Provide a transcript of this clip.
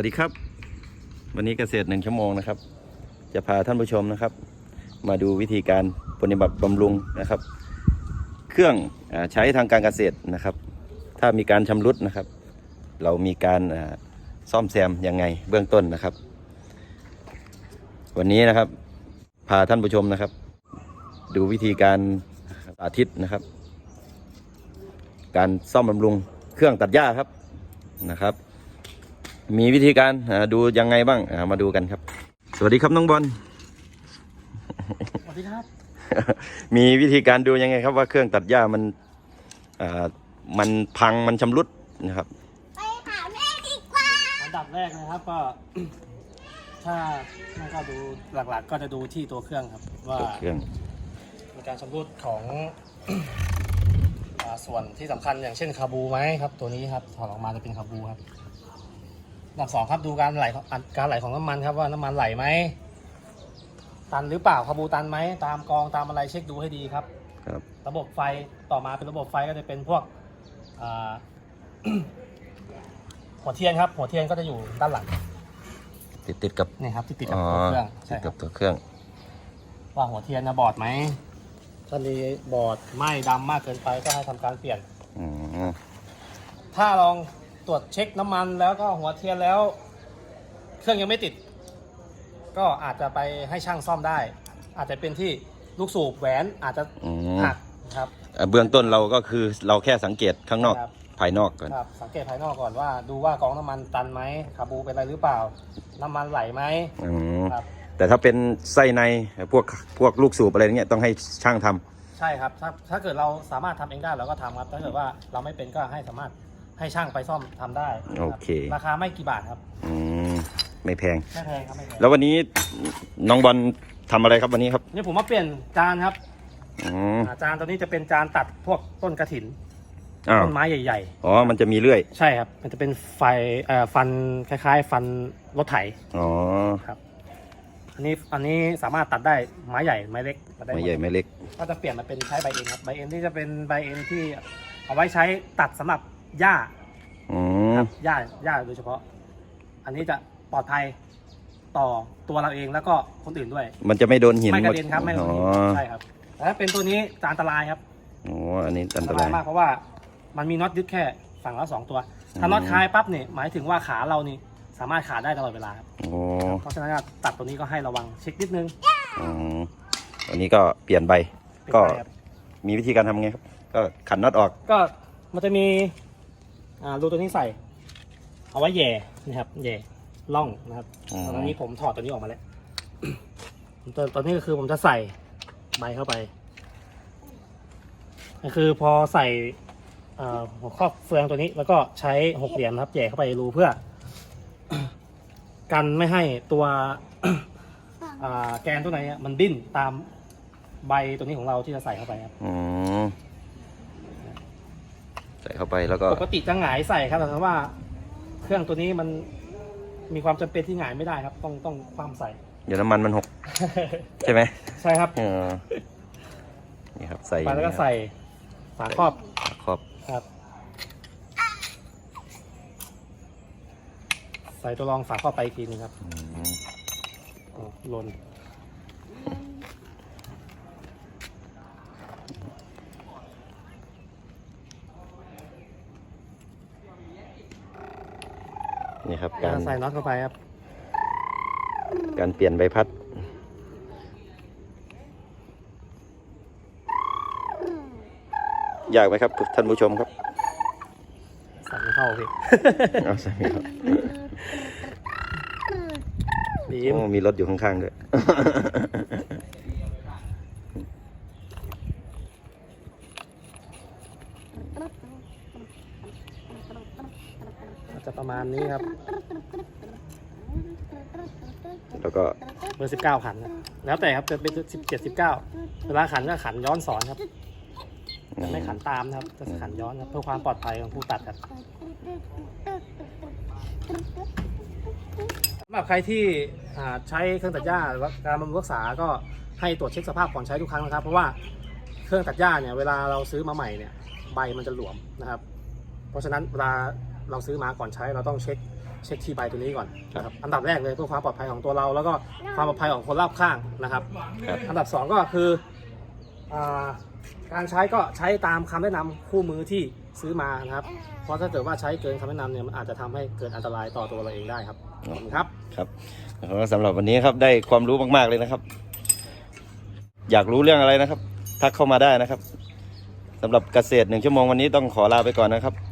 วัสดีครับ วันนี้เกษตรหนึ่งชั่วโมงนะครับ จะพาท่านผู้ชมนะครับ มาดูวิธีการปฏิบัติบำรุงนะครับ เครื่องอใช้ทางการเกษตรนะครับ ถ้ามีการชำรุดนะครับ เรามีการซ่อมแซมยังไงเบื้องต้นนะครับ วันนี้นะครับ พาท่านผู้ชมนะครับ ดูวิธีการสาธิตนะครับ การซ่อมบำรุงเครื่องตัดหญ้าครับนะครับ มีวิธีการอ่าดูยังไงบ้างอ่ามาดูกันครับ สวัสดีครับน้องบอลสวัสดีครับ มีวิธีการดูยังไงครับว่าเครื่องตัดหญ้ามันอ่ามันพังมันชำรุดนะครับไปหาแม่ดีกว่าอันดับแรกนะครับก็ถ้าถ้าก็ดูหลักๆ ก็จะดูที่ตัวเครื่องครับ ว่าตัวเครื่องมีการชำรุดของอ่าส่วนที่สำคัญอย่างเช่นคาบูไหมครับ ตัวนี้ครับถอดออกมาจะเป็นคาบูครับอัน ดับสองครับดูการไหลของอันการไหลของน้ำมันครับว่าน้ำมันไหลไหมตันหรือเปล่าคาบูตันไหมตามกองตามอะไรเช็คดูให้ดีครับ ครับ ระบบไฟต่อมาเป็นระบบไฟก็จะเป็นพวกอ่าหัวเทียนครับ หัวเทียนก็จะอยู่ด้านหลัง ติดติดกับนี่ครับที่ติดกัอ๋บอตัวเครื่องติใช่ดคกัรับบตัวเครื่อง ว่าหัวเทียนนะบอดไหมถ้ามีบอดไหม้ดำมากเกินไปก็ให้ทำการเปลี่ยนอืมถ้าลอง ตรวจเช็คน้ำมันแล้วก็หัวเทียนแล้ว เครื่องยังไม่ติด ก็อาจจะไปให้ช่างซ่อมได้ อาจจะเป็นที่ลูกสูบแหวนอาจจะอืมหักครับอ่าเบื้องต้นเราก็คือเราแค่สังเกตข้างนอกครับ ภายนอกก่อนครับ สังเกตภายนอกก่อนว่าดูว่ากองน้ำมันตันไหมคาบูเป็นอะไรหรือเปล่า น้ำมันไหลไหมอืมครับ แต่ถ้าเป็นไส้ในพวกพวกลูกสูบอะไรเงี้ยต้องให้ช่างทำ ใช่ครับ ถ้าถ้าเกิดเราสามารถทำเองได้เราก็ทำครับ ถ้าเกิดว่าเราไม่เป็นก็ให้สามารถ ให้ช่างไปซ่อมทำได้รับโอเคราคาไม่กี่บาทครับอืมไม่แพง ไม่แพงครับไม่แพงแล้ววันนี้น้องบอลทำอะไรครับวันนี้ครับนี่ผมมาเปลี่ยนจานครับอืมอ่าจานตัวนี้จะเป็นจานตัดพวกต้นกระถินอ้าวต้นไม้ใหญ่อ๋อมันจะมีเลื่อยๆ ใช่ครับ มันจะเป็นไฟเอ่อฟันคล้าย ๆ ฟันรถไถ อ๋ออันนี้อันนี้สามารถตัดได้ไม้ใหญ่ไม้เล็กตัดได้ไม่มดใหญ่ไม่เล็ก ก็จะเปลี่ยนมาเป็นใช้ใบเอ็นครับใบเอ็นที่จะเป็นใบเอ็นที่เอาไว้ใช้ตัดสำหรับ หญ้าอืมครับหญ้าหญ้าโดยเฉพาะ อันนี้จะปลอดภัยต่อตัวเราเองแล้วก็คนอื่นด้วย มันจะไม่โดนหินไม่กระเด็นครับไม่กระอ๋เด็อนใช่ครับแต่ถ้าเป็นตัวนี้จะอันตรายครับอ๋ออันนี้อันตอันตรารายยมากเพราะว่ามันมีน็อตยึดแค่ฝั่งละสองตัว ถ้าน็อตคลายปั๊บเนี่ยหมายถึงว่าขาเรานี่สามารถขาดได้ตลอดเวลาครับโอ้เพราะฉะนั้นตัดตัวนี้ก็ให้ระวังเช็คนิดนึงอืมอันนี้ก็เปลี่ยนใบเป็นก็ไปครับมีมีวิธีการทำไงครับ ก็ขันน็อตออก ก็มันจะมี อ่ารูตัวนี้ใส่ เอาไว้แหย่นะครับแหย่ล่องนะครับอ๋อ ตอนนี้ผมถอดตัวนี้ออกมาแล้วตัวตัวนี้ก็คือผมจะใส่ใบเข้าไป ก็คือพอใส่อ่าหัวครอบเฟืองตัวนี้ แล้วก็ใช้หกเหลี่ยมนะครับแหย่เข้าไปในรูเพื่อ กันไม่ให้ตัว อ่าแกนตัวไหนอะมันดิ้นตามใบตัวนี้ของเราที่จะใส่เข้าไปครับ อืม ใส่เข้าไปแล้วก็ ปกติจะหงายใส่ครับแต่ว่า เครื่องตัวนี้มันมีความจำเป็นที่หงายไม่ได้ครับ ต้องต้องความใส่ เดี๋ยวน้ำมันมันหก ใช่ไหมใช่ครับเออนี่ครับใส่ไปแล้วก็ใส่ฝาครอบครอบครับ ใส่ตัวรองฝาครอบไปอีกทีหนึงครับอืมอ๋อหล่น นี่ครับแล้กาวรใส่น็อตเข้าไปครับ การเปลี่ยนใบพัด อยากไหมครับท่านผู้ชมครับใส่ไม่เข้าพี่เอาใส่ไม่ครับบีมโอ้มีรถอยู่ข้างๆด้วย จะประมาณนี้ครับ แล้วก็เบอร์สิบเก้าขันนะแล้วแต่ครับจะเป็นสิบเจ็ดสิบเก้าเวลาขันก็ขันย้อนสอนครับจะไม่ขันตามนะครับจะขันย้อนครับเพื่อความปลอดภัยของผู้ตัดครับสำหรับใครที่อ่าใช้เครื่องตัดหญ้าหรือว่าการบำรุงรักษาก็ให้ตรวจเช็คสภาพก่อนใช้ทุกครั้งนะครับ เพราะว่าเครื่องตัดหญ้าเนี่ยเวลาเราซื้อมาใหม่เนี่ยใบมันจะหลวมนะครับ เพราะฉะนั้นเวลา เราซื้อมาก่อนใช้เราต้องเช็คเช็คที่ใบตัวนี้ก่อนนะครับอันดับแรกเลยเพื่อความปลอดภัยของตัวเรา แล้วก็ความปลอดภัยของคนรอบข้างนะครับครับอันดับสองก็คืออาการใช้ก็ใช้ตามคำแนะนำคู่มือที่ซื้อมานะครับ เพราะถ้าเกิดว่าใช้เกินคำแนะนำเนี่ยมันอาจจะทำให้เกิดอันตรายต่อตัวเราเองได้ครับขอบคุณครับครับสำหรับวันนี้ครับได้ความรู้มาก ๆเลยนะครับ อยากรู้เรื่องอะไรนะครับ ทักเข้ามาได้นะครับสำหรับเกษตรหนึ่งชั่วโมงวันนี้ต้องขอลาไปก่อนนะครับ